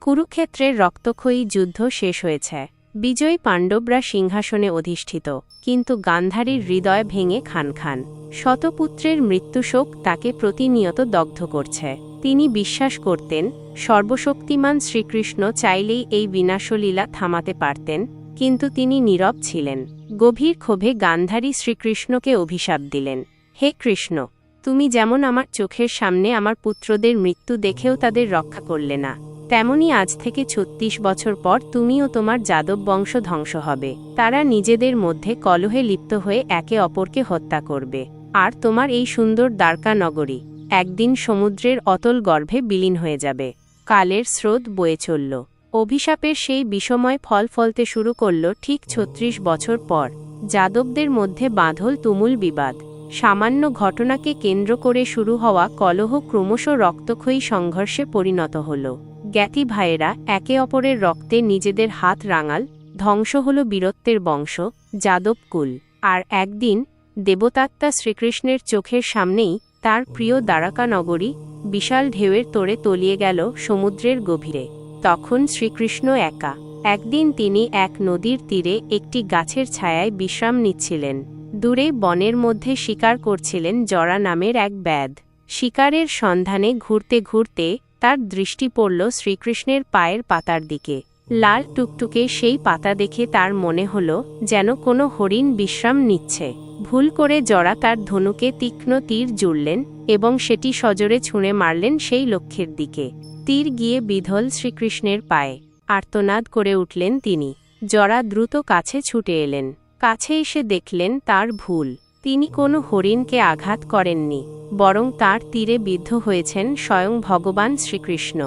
কুরুক্ষেত্রের রক্তক্ষয়ী যুদ্ধ শেষ হয়েছে। বিজয়ী পাণ্ডবরা সিংহাসনে অধিষ্ঠিত, কিন্তু গান্ধারীর হৃদয় ভেঙে খান খান। শতপুত্রের মৃত্যুশোক তাকে প্রতিনিয়ত দগ্ধ করছে। তিনি বিশ্বাস করতেন, সর্বশক্তিমান শ্রীকৃষ্ণ চাইলেই এই বিনাশলীলা থামাতে পারতেন, কিন্তু তিনি নীরব ছিলেন। গভীর ক্ষোভে গান্ধারী শ্রীকৃষ্ণকে অভিশাপ দিলেন, হে কৃষ্ণ, তুমি যেমন আমার চোখের সামনে আমার পুত্রদের মৃত্যু দেখেও তাদের রক্ষা করলে না তেমনি আজ থেকে ছত্রিশ বছর পর তুমিও তোমার যাদব বংশ ধ্বংস হবে। তারা নিজেদের মধ্যে কলহে লিপ্ত হয়ে একে অপরকে হত্যা করবে। আর তোমার এই সুন্দর দ্বারকা নগরী একদিন সমুদ্রের অতল গর্ভে বিলীন হয়ে যাবে। কালের স্রোত বয়ে চলল। অভিশাপের সেই বিষময় ফল ফলতে শুরু করল ঠিক ছত্রিশ বছর পর। যাদবদের মধ্যে বাঁধল তুমুল বিবাদ। সামান্য ঘটনাকে কেন্দ্র করে শুরু হওয়া কলহ ক্রমশ রক্তক্ষয়ী সংঘর্ষে পরিণত হল। জ্ঞাতি ভাইয়েরা একে অপরের রক্তে নিজেদের হাত রাঙাল, ধ্বংস হল বীরত্বের বংশ যাদবকুল আর একদিন, দেবতাত্মা শ্রীকৃষ্ণের চোখের সামনেই তার প্রিয় দ্বারকা নগরী বিশাল ঢেউয়ের তোড়ে তলিয়ে গেল সমুদ্রের গভীরে। তখন শ্রীকৃষ্ণ একা। একদিন তিনি এক নদীর তীরে একটি গাছের ছায়ায় বিশ্রাম নিচ্ছিলেন। দূরে বনের মধ্যে শিকার করছিলেন জরা নামের এক ব্যাদ শিকারের সন্ধানে ঘুরতে ঘুরতে তার দৃষ্টি পড়ল শ্রীকৃষ্ণের পায়ের পাতার দিকে। লাল টুকটুকে সেই পাতা দেখে তার মনে হল যেন কোনো হরিণ বিশ্রাম নিচ্ছে। ভুল করে জরা তার ধনুকে তীক্ষ্ণ তীর জুড়লেন এবং সেটি সজোরে ছুঁড়ে মারলেন সেই লক্ষ্যের দিকে। তীর গিয়ে বিধল শ্রীকৃষ্ণের পায়ে আর্তনাদ করে উঠলেন তিনি। জরা দ্রুত কাছে ছুটে এলেন। কাছে এসে দেখলেন তার ভুল। তিনি কোনো হরিণকে আঘাত করেননি, বরং তার তীরে বিদ্ধ হয়েছেন স্বয়ং ভগবান শ্রীকৃষ্ণ।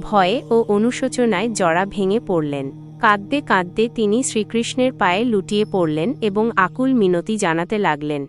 ভয়ে ও অনুশোচনায় জরা ভেঙে পড়লেন। কাঁদতে কাঁদতে তিনি শ্রীকৃষ্ণের পায়ে লুটিয়ে পড়লেন এবং আকুল মিনতি জানাতে লাগলেন,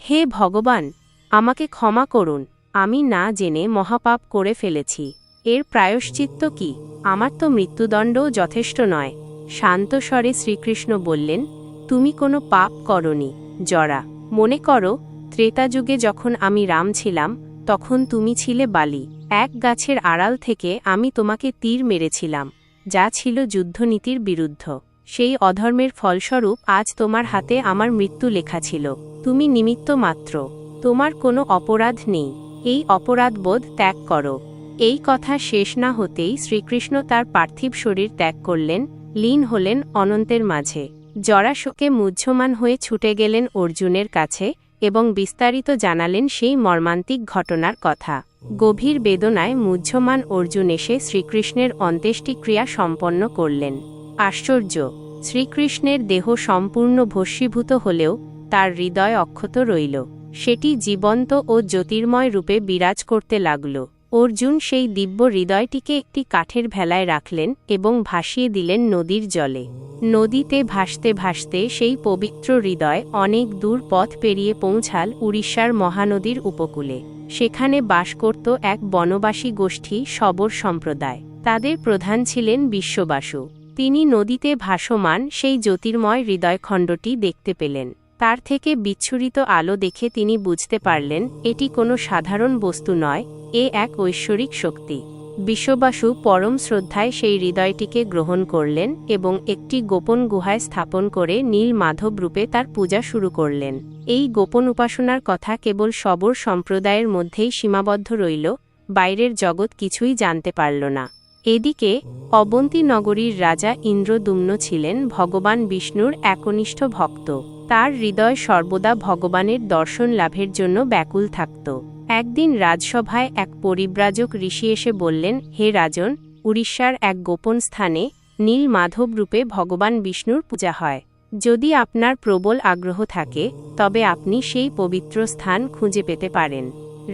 হে ভগবান, আমাকে ক্ষমা করুন, আমি না জেনে মহাপাপ করে ফেলেছি। এর প্রায়শ্চিত্ত কি? আমার তো মৃত্যুদণ্ডও যথেষ্ট নয়। শান্ত স্বরে শ্রীকৃষ্ণ বললেন, তুমি কোনো পাপ করনি, জরা। মনে করো, ত্রেতাযুগে যখন আমি রাম ছিলাম, তখন তুমি ছিলে বালি। এক গাছের আড়াল থেকে আমি তোমাকে তীর মেরেছিলাম, যা ছিল যুদ্ধনীতির বিরুদ্ধ। সেই অধর্মের ফলস্বরূপ আজ তোমার হাতে আমার মৃত্যু লেখা ছিল। তুমি নিমিত্ত মাত্র। তোমার কোনো অপরাধ নেই। এই অপরাধবোধ ত্যাগ করো। এই কথা শেষ না হতেই শ্রীকৃষ্ণ তার পার্থিব শরীর ত্যাগ করলেন, লীন হলেন অনন্তের মাঝে। জরাশোকে মুহ্যমান হয়ে ছুটে গেলেন অর্জুনের কাছে এবং বিস্তারিত জানালেন সেই মর্মান্তিক ঘটনার কথা। গভীর বেদনায় মুহ্যমান অর্জুন এসে শ্রীকৃষ্ণের অন্ত্যেষ্টিক্রিয়া সম্পন্ন করলেন। আশ্চর্য! শ্রীকৃষ্ণের দেহ সম্পূর্ণ ভস্মীভূত হলেও তার হৃদয় অক্ষত রইল। সেটি জীবন্ত ও জ্যোতির্ময় রূপে বিরাজ করতে লাগল। অর্জুন সেই দিব্য হৃদয়টিকে একটি কাঠের ভেলায় রাখলেন এবং ভাসিয়ে দিলেন নদীর জলে। নদীতে ভাসতে ভাসতে সেই পবিত্র হৃদয় অনেক দূর পথ পেরিয়ে পৌঁছাল উড়িষ্যার মহানদীর উপকূলে। সেখানে বাস করত এক বনবাসী গোষ্ঠী সবর সম্প্রদায়। তাদের প্রধান ছিলেন বিশ্ববাসু। তিনি নদীতে ভাসমান সেই জ্যোতির্ময় হৃদয়খণ্ডটি দেখতে পেলেন। তার থেকে বিচ্ছুরিত আলো দেখে তিনি বুঝতে পারলেন, এটি কোনো সাধারণ বস্তু নয়, এ এক ঐশ্বরিক শক্তি। বিশ্ববাসু পরম শ্রদ্ধায় সেই হৃদয়টিকে গ্রহণ করলেন এবং একটি গোপন গুহায় স্থাপন করে নীল মাধব রূপে তার পূজা শুরু করলেন। এই গোপন উপাসনার কথা কেবল সবর সম্প্রদায়ের মধ্যেই সীমাবদ্ধ রইল, বাইরের জগৎ কিছুই জানতে পারল না। এদিকে, অবন্তী নগরীর রাজা ইন্দ্রদুম্ন ছিলেন ভগবান বিষ্ণুর একনিষ্ঠ ভক্ত। তার হৃদয় সর্বদা ভগবানের দর্শন লাভের জন্য ব্যাকুল থাকত। একদিন রাজসভায় এক পরিব্রাজক ঋষি এসে বললেন, হে রাজন, উড়িষ্যার এক গোপন স্থানে নীল মাধব রূপে ভগবান বিষ্ণুর পূজা হয়। যদি আপনার প্রবল আগ্রহ থাকে, তবে আপনি সেই পবিত্র স্থান খুঁজে পেতে পারেন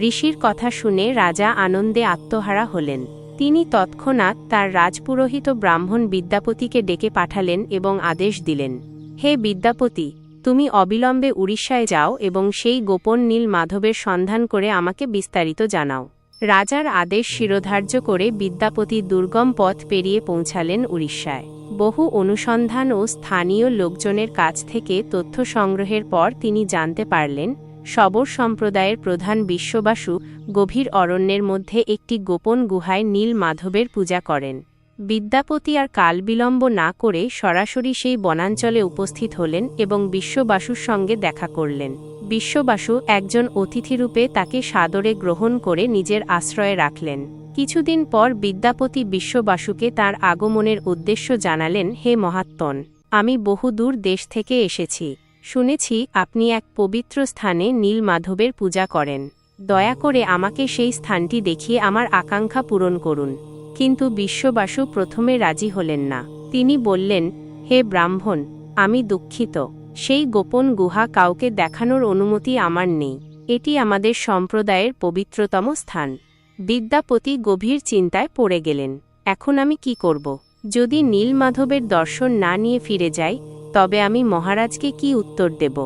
ঋষির কথা শুনে রাজা আনন্দে আত্মহারা হলেন। তিনি তৎক্ষণাৎ তার রাজপুরোহিত ব্রাহ্মণ বিদ্যাপতিকে ডেকে পাঠালেন এবং আদেশ দিলেন, হে বিদ্যাপতি তুমি অবিলম্বে উড়িষ্যায় যাও এবং সেই গোপন নীল মাধবের সন্ধান করে আমাকে বিস্তারিত জানাও। রাজার আদেশ শিরোধার্য করে বিদ্যাপতি দুর্গম পথ পেরিয়ে পৌঁছালেন উড়িষ্যায়। বহু অনুসন্ধান ও স্থানীয় লোকজনের কাছ থেকে তথ্য সংগ্রহের পর তিনি জানতে পারলেন শবর সম্প্রদায়ের প্রধান বিশ্ববাসু গভীর অরণ্যের মধ্যে একটি গোপন গুহায় নীল মাধবের পূজা করেন। বিদ্যাপতি আর কাল বিলম্ব না করে সরাসরি সেই বনাঞ্চলে উপস্থিত হলেন এবং বিশ্ববাসুর সঙ্গে দেখা করলেন। বিশ্ববাসু একজন অতিথিরূপে তাকে সাদরে গ্রহণ করে নিজের আশ্রয়ে রাখলেন। কিছুদিন পর বিদ্যাপতি বিশ্ববাসুকে তার আগমনের উদ্দেশ্য জানালেন, হে মহাত্মন, আমি বহুদূর দেশ থেকে এসেছি। শুনেছি আপনি এক পবিত্র স্থানে নীল মাধবের পূজা করেন। দয়া করে আমাকে সেই স্থানটি দেখিয়ে আমার আকাঙ্ক্ষা পূরণ করুন। কিন্তু বিশ্ববাসু প্রথমে রাজি হলেন না। তিনি বললেন, হে ব্রাহ্মণ, আমি দুঃখিত। সেই গোপন গুহা কাউকে দেখানোর অনুমতি আমার নেই। এটি আমাদের সম্প্রদায়ের পবিত্রতম স্থান বিদ্যাপতি গভীর চিন্তায় পড়ে গেলেন। এখন আমি কি করব? যদি নীলমাধবের দর্শন না নিয়ে ফিরে যাই, তবে আমি মহারাজকে কি উত্তর দেব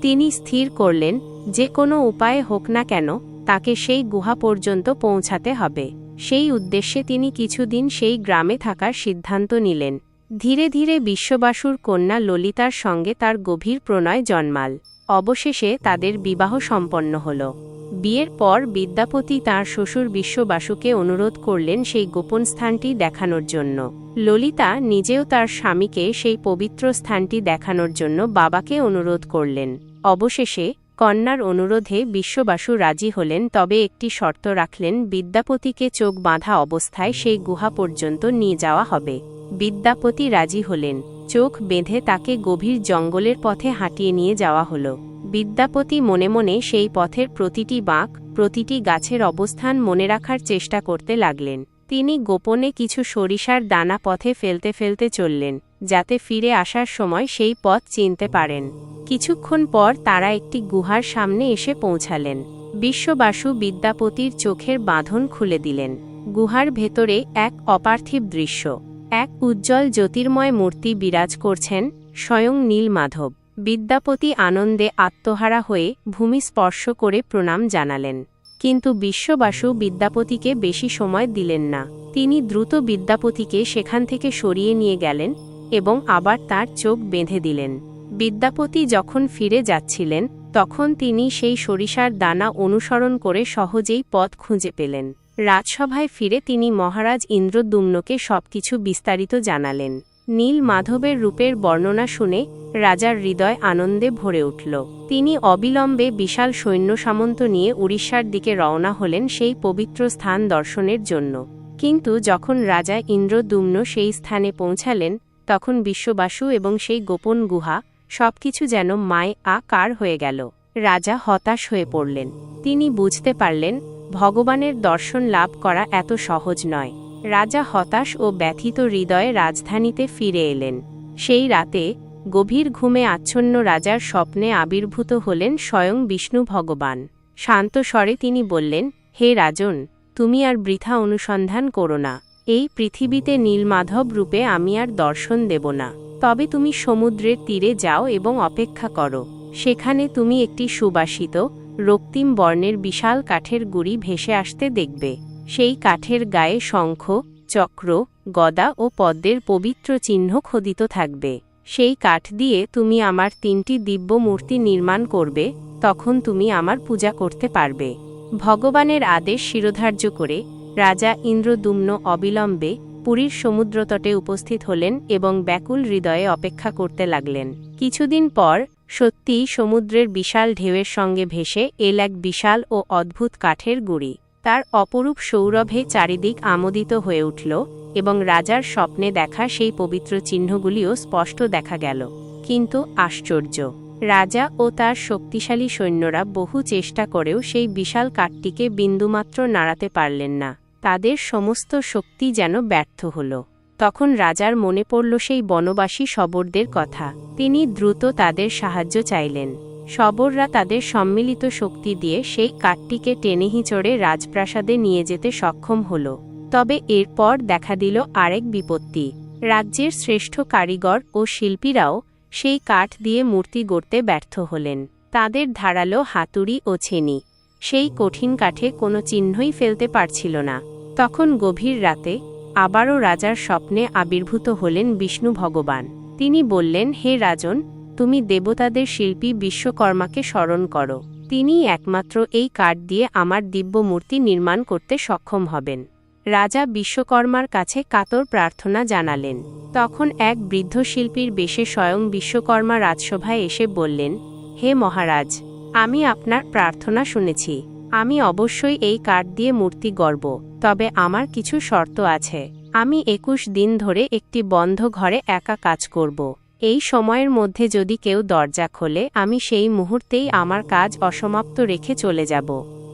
তিনি স্থির করলেন, যে কোনো উপায়ে হোক না কেন, তাকে সেই গুহা পর্যন্ত পৌঁছাতে হবে। সেই উদ্দেশ্যে তিনি কিছুদিন সেই গ্রামে থাকার সিদ্ধান্ত নিলেন। ধীরে ধীরে বিশ্ববাসুর কন্যা ললিতার সঙ্গে তার গভীর প্রণয় জন্মাল। অবশেষে তাদের বিবাহ সম্পন্ন হল। বিয়ের পর বিদ্যাপতি তার শ্বশুর বিশ্ববাসুকে অনুরোধ করলেন সেই গোপন স্থানটি দেখানোর জন্য। ললিতা নিজেও তার স্বামীকে সেই পবিত্র স্থানটি দেখানোর জন্য বাবাকে অনুরোধ করলেন। অবশেষে কন্যার অনুরোধে বিশ্ববাসু রাজি হলেন, তবে একটি শর্ত রাখলেন, বিদ্যাপতিকে চোখ বাঁধা অবস্থায় সেই গুহা পর্যন্ত নিয়ে যাওয়া হবে। বিদ্যাপতি রাজি হলেন, চোখ বেঁধে তাকে গভীর জঙ্গলের পথে হাঁটিয়ে নিয়ে যাওয়া হলো। বিদ্যাপতি মনে মনে সেই পথের প্রতিটি বাঁক, প্রতিটি গাছের অবস্থান মনে রাখার চেষ্টা করতে লাগলেন। তিনি গোপনে কিছু সরিষার দানা পথে ফেলতে ফেলতে চললেন। যাতে ফিরে আসার সময় সেই পথ চিনতে পারেন। কিছুক্ষণ পর তারা একটি গুহার সামনে এসে পৌঁছালেন। বিশ্ববাসু বিদ্যাপতির চোখের বাঁধন খুলে দিলেন। গুহার ভেতরে এক অপার্থিব দৃশ্য। এক উজ্জ্বল জ্যোতির্ময় মূর্তি বিরাজ করছেন স্বয়ং নীল মাধব বিদ্যাপতি আনন্দে আত্মহারা হয়ে ভূমি স্পর্শ করে প্রণাম জানালেন। কিন্তু বিশ্ববাসু বিদ্যাপতিকে বেশি সময় দিলেন না। তিনি দ্রুত বিদ্যাপতিকে সেখান থেকে সরিয়ে নিয়ে গেলেন এবং আবার তার চোখ বেঁধে দিলেন। বিদ্যাপতি যখন ফিরে যাচ্ছিলেন, তখন তিনি সেই সরিষার দানা অনুসরণ করে সহজেই পথ খুঁজে পেলেন। রাজসভায় ফিরে তিনি মহারাজ ইন্দ্রদুম্নকে সবকিছু বিস্তারিত জানালেন। নীল মাধবের রূপের বর্ণনা শুনে রাজার হৃদয় আনন্দে ভরে উঠল। তিনি অবিলম্বে বিশাল সৈন্য সামন্ত নিয়ে উড়িষ্যার দিকে রওনা হলেন সেই পবিত্র স্থান দর্শনের জন্য। কিন্তু যখন রাজা ইন্দ্রদুম্ন সেই স্থানে পৌঁছালেন তখন বিশ্ববাসু এবং সেই গোপন গুহা, সবকিছু যেন মায় আকার হয়ে গেল। রাজা হতাশ হয়ে পড়লেন। তিনি বুঝতে পারলেন, ভগবানের দর্শন লাভ করা এত সহজ নয়। রাজা হতাশ ও ব্যথিত হৃদয়ে রাজধানীতে ফিরে এলেন। সেই রাতে, গভীর ঘুমে আচ্ছন্ন রাজার স্বপ্নে আবির্ভূত হলেন স্বয়ং বিষ্ণু ভগবান। শান্ত স্বরে তিনি বললেন, হে রাজন, তুমি আর বৃথা অনুসন্ধান করো না। এই পৃথিবীতে নীলমাধব রূপে আমি আর দর্শন দেব না। তবে তুমি সমুদ্রের তীরে যাও এবং অপেক্ষা করো। সেখানে তুমি একটি সুবাসিত, রক্তিম বর্ণের বিশাল কাঠের গুড়ি ভেসে আসতে দেখবে। সেই কাঠের গায়ে শঙ্খ, চক্র, গদা ও পদ্মের পবিত্র চিহ্ন খোদিত থাকবে। সেই কাঠ দিয়ে তুমি আমার তিনটি দিব্য মূর্তি নির্মাণ করবে, তখন তুমি আমার পূজা করতে পারবে। ভগবানের আদেশ শিরোধার্য করে রাজা ইন্দ্রদুম্ন অবিলম্বে পুরীর সমুদ্রতটে উপস্থিত হলেন এবং ব্যাকুল হৃদয়ে অপেক্ষা করতে লাগলেন। কিছুদিন পর সত্যি সমুদ্রের বিশাল ঢেউয়ের সঙ্গে ভেসে এল এক বিশাল ও অদ্ভুত কাঠের গুড়ি। তার অপরূপ সৌরভে চারিদিক আমোদিত হয়ে উঠল এবং রাজার স্বপ্নে দেখা সেই পবিত্র চিহ্নগুলিও স্পষ্ট দেখা গেল। কিন্তু আশ্চর্য, রাজা ও তার শক্তিশালী সৈন্যরা বহু চেষ্টা করেও সেই বিশাল কাঠটিকে বিন্দুমাত্র নাড়াতে পারলেন না। তাদের সমস্ত শক্তি যেন ব্যর্থ হল। তখন রাজার মনে পড়ল সেই বনবাসী শবরদের কথা। তিনি দ্রুত তাদের সাহায্য চাইলেন। শবররা তাদের সম্মিলিত শক্তি দিয়ে সেই কাঠটিকে টেনে হিঁচড়ে রাজপ্রাসাদে নিয়ে যেতে সক্ষম হল। তবে এরপর দেখা দিল আরেক বিপত্তি। রাজ্যের শ্রেষ্ঠ কারিগর ও শিল্পীরাও সেই কাঠ দিয়ে মূর্তি গড়তে ব্যর্থ হলেন। তাদের ধারালো হাতুড়ি ও ছেনি। সেই কঠিন কাঠে কোনো চিহ্নই ফেলতে পারছিল না। তখন গভীর রাতে আবারও রাজার স্বপ্নে আবির্ভূত হলেন বিষ্ণু ভগবান। তিনি বললেন, হে রাজন, তুমি দেবতাদের শিল্পী বিশ্বকর্মাকে স্মরণ করো। তিনি একমাত্র এই কাঠ দিয়ে আমার দিব্য মূর্তি নির্মাণ করতে সক্ষম হবেন রাজা বিশ্বকর্মার কাছে কাতর প্রার্থনা জানালেন। তখন এক বৃদ্ধ শিল্পীর বেশে স্বয়ং বিশ্বকর্মা রাজসভায় এসে বললেন, হে মহারাজ, আমি আপনার প্রার্থনা শুনেছি। আমি অবশ্যই এই কাঠ দিয়ে মূর্তি গড়ব, তবে আমার কিছু শর্ত আছে। আমি একুশ দিন ধরে একটি বন্ধ ঘরে একা কাজ করব। এই সময়ের মধ্যে যদি কেউ দরজা খোলে, আমি সেই মুহূর্তেই আমার কাজ অসমাপ্ত রেখে চলে যাব।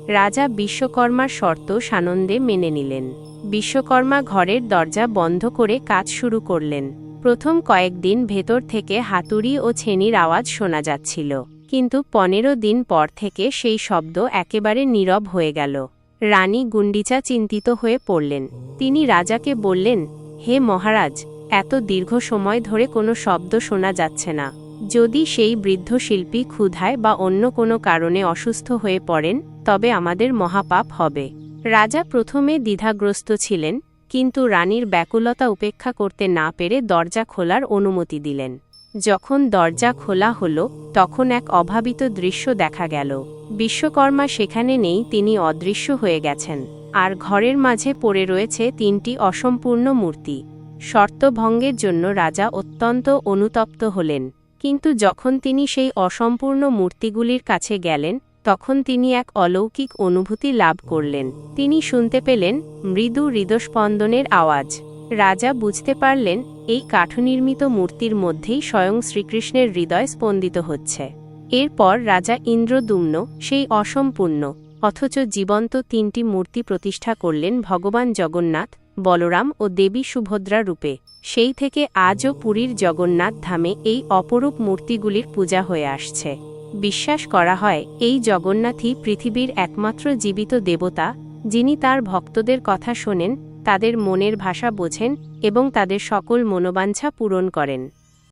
রাজা বিশ্বকর্মার শর্ত সানন্দে মেনে নিলেন। বিশ্বকর্মা ঘরের দরজা বন্ধ করে কাজ শুরু করলেন। প্রথম কয়েকদিন ভেতর থেকে হাতুড়ি ও ছেনির আওয়াজ শোনা যাচ্ছিল। কিন্তু পনেরো দিন পর থেকে সেই শব্দ একেবারে নীরব হয়ে গেল। রানী গুন্ডিচা চিন্তিত হয়ে পড়লেন। তিনি রাজাকে বললেন, হে মহারাজ, এত দীর্ঘ সময় ধরে কোনো শব্দ শোনা যাচ্ছে না। যদি সেই বৃদ্ধ শিল্পী ক্ষুধায় বা অন্য কোনো কারণে অসুস্থ হয়ে পড়েন, তবে আমাদের মহাপাপ হবে রাজা প্রথমে দ্বিধাগ্রস্ত ছিলেন, কিন্তু রানীর ব্যাকুলতা উপেক্ষা করতে না পেরে দরজা খোলার অনুমতি দিলেন। যখন দরজা খোলা হল, তখন এক অভাবিত দৃশ্য দেখা গেল। বিশ্বকর্মা সেখানে নেই, তিনি অদৃশ্য হয়ে গেছেন। আর ঘরের মাঝে পড়ে রয়েছে তিনটি অসম্পূর্ণ মূর্তি। শর্তভঙ্গের জন্য রাজা অত্যন্ত অনুতপ্ত হলেন। কিন্তু যখন তিনি সেই অসম্পূর্ণ মূর্তিগুলির কাছে গেলেন, তখন তিনি এক অলৌকিক অনুভূতি লাভ করলেন। তিনি শুনতে পেলেন, মৃদু হৃদস্পন্দনের আওয়াজ। রাজা বুঝতে পারলেন এই কাঠনির্মিত মূর্তির মধ্যেই স্বয়ং শ্রীকৃষ্ণের হৃদয় স্পন্দিত হচ্ছে। এরপর রাজা ইন্দ্রদুম্ন, সেই অসম্পূর্ণ, অথচ জীবন্ত তিনটি মূর্তি প্রতিষ্ঠা করলেন ভগবান জগন্নাথ, বলরাম ও দেবী সুভদ্রা রূপে। সেই থেকে আজও পুরীর জগন্নাথ ধামে এই অপরূপ মূর্তিগুলির পূজা হয়ে আসছে। বিশ্বাস করা হয়, এই জগন্নাথই পৃথিবীর একমাত্র জীবিত দেবতা, যিনি তার ভক্তদের কথা শোনেন তাদের মনের ভাষা বোঝেন এবং তাদের সকল মনোবাঞ্ছা পূরণ করেন।